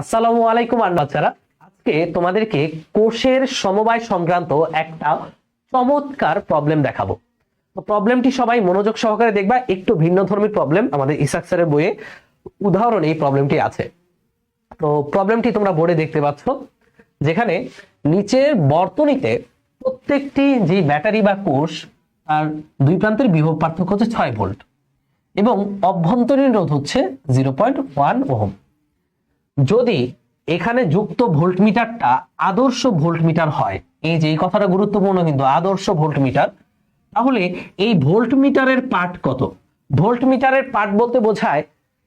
আসসালামু আলাইকুম আর বাচ্চারা। আজকে তোমাদেরকে কোষের সমবায় সংক্রান্ত একটা চমৎকার প্রবলেম দেখাবো। তো প্রবলেমটি সবাই মনোযোগ সহকারে দেখবা, একটু ভিন্ন ধর্মী প্রবলেম আমাদের ইসাক স্যারের বইয়ে উদাহরণ এই প্রবলেমটি আছে। তো প্রবলেমটি তোমরা বোর্ডে দেখতে পাচ্ছ, যেখানে নিচের বর্তনীতে প্রত্যেকটি যে ব্যাটারি বা কোষ আর দুই প্রান্তের বিভব পার্থক্য হচ্ছে ছয় ভোল্ট এবং অভ্যন্তরীণ রোধ হচ্ছে জিরো পয়েন্ট ওয়ান ওহম। যদি এখানে যুক্ত ভোল্টমিটারটা আদর্শ ভোল্টমিটার হয়, এই যে এই কথাটা গুরুত্বপূর্ণ কিন্তু আদর্শ ভোল্টমিটার, তাহলে এই ভোল্টমিটারের পার্ট কত? ভোল্টমিটারের পার্ট বলতে বোঝায়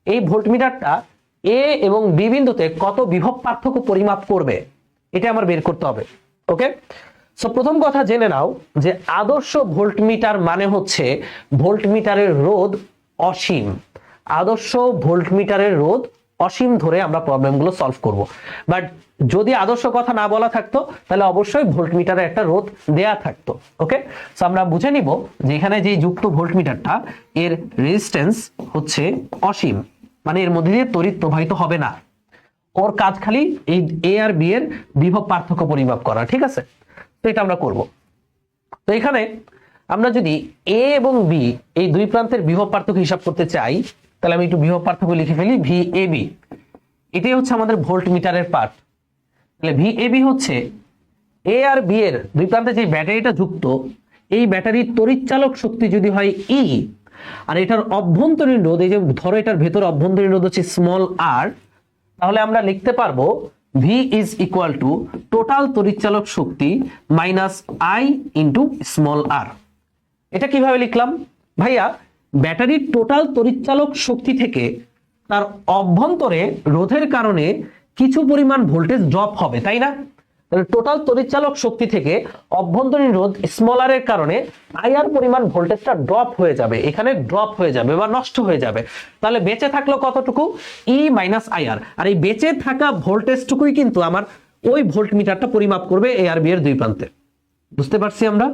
এই ভোল্টমিটারটা এ এবং বি বিন্দুতে কত বিভব পার্থক্য পরিমাপ করবে, এটা আমার বের করতে হবে ওকে সো প্রথম কথা জেনে নাও যে আদর্শ ভোল্টমিটার মানে হচ্ছে ভোল্টমিটারের রোধ অসীম। আদর্শ ভোল্টমিটারের রোধ অসীম ধরে আমরা প্রবলেমগুলো সলভ করব। বাট যদি আদর্শ কথা না বলা থাকতো, তাহলে অবশ্যই ভোল্টমিটারে একটা রোধ দেয়া থাকতো ওকে সো আমরা বুঝে নিব যে এখানে যে যুক্ত ভোল্টমিটারটা, এর রেজিস্ট্যান্স হচ্ছে অসীম। মানে এর মধ্যে দিয়ে তড়িৎ প্রবাহিত হবে না। ওর কাজ খালি এই এ আর বি এর বিভব পার্থক্য পরিমাপ করা, ঠিক আছে? তো এটা আমরা করব। তো এখানে আমরা যদি এ এবং বি এই দুই প্রান্তের বিভব পার্থক্য হিসাব করতে চাই তাহলে আমি একটু বিভব পার্থক্য লিখে ফেলি ভি এ বি এটাই হচ্ছে আমাদের ভোল্ট মিটারের পার্ট। তাহলে ভি এ বি হচ্ছে এ আর বি এর দুই প্রান্তে যে ব্যাটারিটা যুক্ত, এই ব্যাটারির তড়িৎচালক শক্তি যদি হয় ই আর এটার অভ্যন্তরীণ রোধ, এই যে ধরো এটার ভেতর অভ্যন্তরীণ রোধ হচ্ছে স্মল আর তাহলে আমরা লিখতে পারব V is equal to total তড়িৎচালক Shakti minus I into small R এটা কীভাবে লিখলাম? ভাইয়া ব্যাটারির টোটাল তড়িৎচালক শক্তি থেকে তার অভ্যন্তরে রোধের কারণে কিছু পরিমাণ ভোল্টেজ ড্রপ হবে, তাই না? তাহলে টোটাল তড়িৎচালক শক্তি থেকে অভ্যন্তরীণ রোধ স্মলার এর কারণে আইআর পরিমাণ ভোল্টেজটা ড্রপ হয়ে যাবে, এখানে ড্রপ হয়ে যাবে বা নষ্ট হয়ে যাবে। তাহলে বেঁচে থাকল কতটুকু? ই মাইনাস আইআর আর এই বেঁচে থাকা ভোল্টেজটুকুই কিন্তু আমার ওই ভোল্ট মিটারটা পরিমাপ করবে এ আর বি এর দুই প্রান্তে। বুঝতে পারছি আমরা?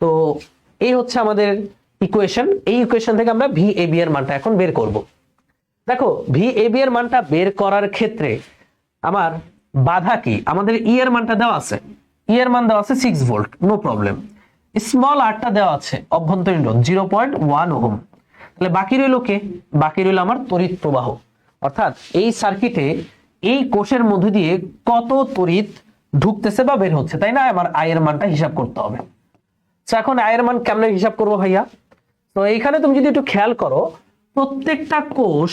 তো এই হচ্ছে আমাদের ইকুয়েশন এই ইকুয়েশন থেকে আমরা ভি এ বি এর মানটা এখন বের করব। দেখো ভি এ বি এর মানটা বের করার ক্ষেত্রে আমার বাধা কি? আমাদের ই এর মানটা দেওয়া আছে। ই এর মান দেওয়া আছে six volt no problem small আরটা দেওয়া আছে, অভ্যন্তরীণ রোধ জিরো পয়েন্ট ওয়ান ওহম তাহলে বাকি রইল কে? বাকি রইল আমার তড়িৎ প্রবাহ। অর্থাৎ এই সার্কিটে এই কোষের মধ্যে দিয়ে কত তড়িৎ ঢুকতেছে বা বের হচ্ছে, তাই না? আমার আয়ের মানটা হিসাব করতে হবে। এখন আয়ের মান কেমনে হিসাব করব ভাইয়া? তো এইখানে তুমি যদি একটু খেয়াল করো, প্রত্যেকটা কোষ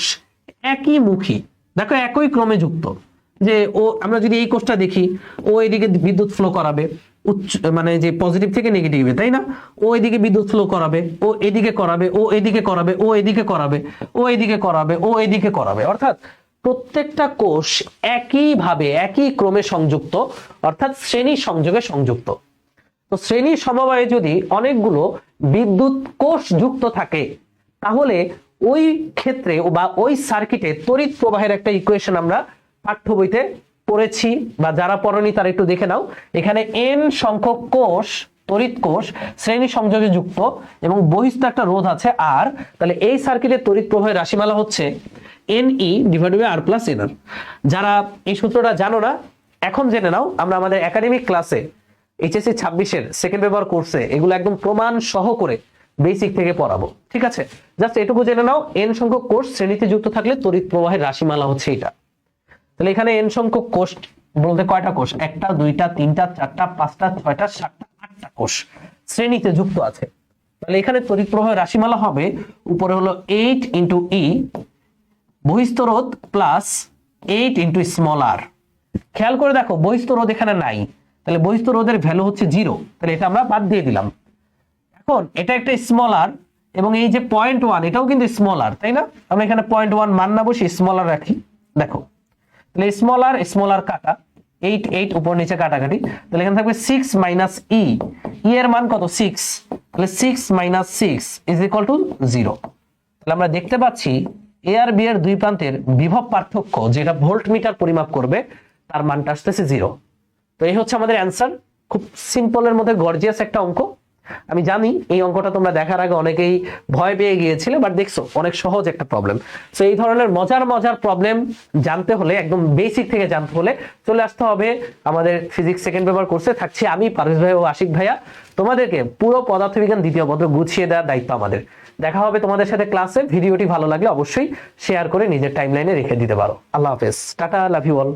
একই মুখী। দেখো, একই ক্রমে যুক্ত। যে ও, আমরা যদি এই কোষটা দেখি, ও এদিকে বিদ্যুৎ ফ্লো করাবে, উচ্চ মানে যে পজিটিভ থেকে নেগেটিভে তাই না? ও এদিকে বিদ্যুৎ ফ্লো করাবে, ও এদিকে করাবে, ও এদিকে করাবে, ও এদিকে করাবে, ও এদিকে করাবে, ও এদিকে করাবে। অর্থাৎ প্রত্যেকটা কোষ একইভাবে, একই ক্রমে সংযুক্ত, অর্থাৎ শ্রেণি সংযোগে সংযুক্ত। তো শ্রেণি সমবায়ে যদি অনেকগুলো বিদ্যুৎ কোষ যুক্ত থাকে, তাহলে ওই ক্ষেত্রে বা ওই সার্কিটে তড়িৎ প্রবাহের একটা ইকুয়েশন আমরা পাঠ্য বইতে পড়েছি, বা যারা পড়নি তারা একটু দেখে নাও। এখানে এন সংখ্যক কোষ, তড়িৎ কোষ শ্রেণি সংযোগে যুক্ত, এবং বহিস্থ একটা রোধ আছে আর তাহলে এই সার্কিটে তড়িৎ প্রবাহের রাশিমালা হচ্ছে n E divide by R plus n r যারা এই সূত্রটা জানো না, এখন জেনে নাও, আমরা আমাদের একাডেমিক ক্লাসে এইচএসসি ছাব্বিশের সেকেন্ড পেপার কোর্সে এগুলো একদম প্রমাণ সহ করে বেসিক থেকে পড়াবো, ঠিক আছে? জাস্ট এটুকু জেনে নাও এন সংখ্যক কোর্স শ্রেণীতে যুক্ত থাকলে তড়িৎ প্রবাহের রাশিমালা হচ্ছে এটা। তাহলে এখানে এন সংখ্যক কোষ বলতে কয়টা কোষ একটা, দুইটা, তিনটা, চারটা, পাঁচটা, ছয়টা, সাতটা, আটটা কোষ শ্রেণীতে যুক্ত আছে। তাহলে এখানে তড়িৎ প্রবাহের রাশিমালা হবে, উপরে হলো এইট ইন্টু ই বহিস্থ রোধ plus eight into small r খেয়াল করে দেখো, বহিস্থ রোধ এখানে নাই। তাহলে বহিস্থ রোধের ভ্যালু হচ্ছে জিরো তাহলে এটা আমরা বাদ দিয়ে দিলাম। এখন এটা একটা স্মল আর এবং এই যে পয়েন্ট ওয়ান এটাও কিন্তু স্মল আর তাই না? আমরা এখানে পয়েন্ট ওয়ান মান না বসে স্মল আর রাখি। দেখো, তাহলে স্মল আর স্মল আর কাটা এইট এইট উপর নিচে কাটাকাটি, তাহলে এখানে থাকবে সিক্স মাইনাস ই ই এর মান কত? সিক্স তাহলে six minus six is equal to zero তাহলে আমরা দেখতে পাচ্ছি এ আর বি এর দুই প্রান্তের বিভব পার্থক্য, যেটা ভোল্ট মিটার পরিমাপ করবে, তার মানটা আসতেছে জিরো তো এই হচ্ছে আমাদের অ্যান্সার খুব সিম্পলের মধ্যে গর্জিয়াস একটা অঙ্ক। আমি জানি এই অঙ্কটা তোমরা দেখার আগে অনেকেই ভয় পেয়ে গিয়েছিলে বাট দেখছ, অনেক সহজ একটা প্রবলেম তো এই ধরনের মজার মজার প্রবলেম জানতে হলে, একদম বেসিক থেকে জানতে হলে চলে আসতে হবে আমাদের ফিজিক্স সেকেন্ড পেপার কোর্সে থাকছি আমি, পারভেজ ভাই ও আশিক ভাইয়া। তোমাদেরকে পুরো পদার্থবিজ্ঞান দ্বিতীয় পত্র গুছিয়ে দেওয়ার দায়িত্ব আমাদের। দেখা হবে তোমাদের সাথে ক্লাসে ভিডিওটি ভালো লাগলে অবশ্যই শেয়ার করে নিজের টাইমলাইনে রেখে দিতে পারো। আল্লাহ হাফেজ। Tata love you all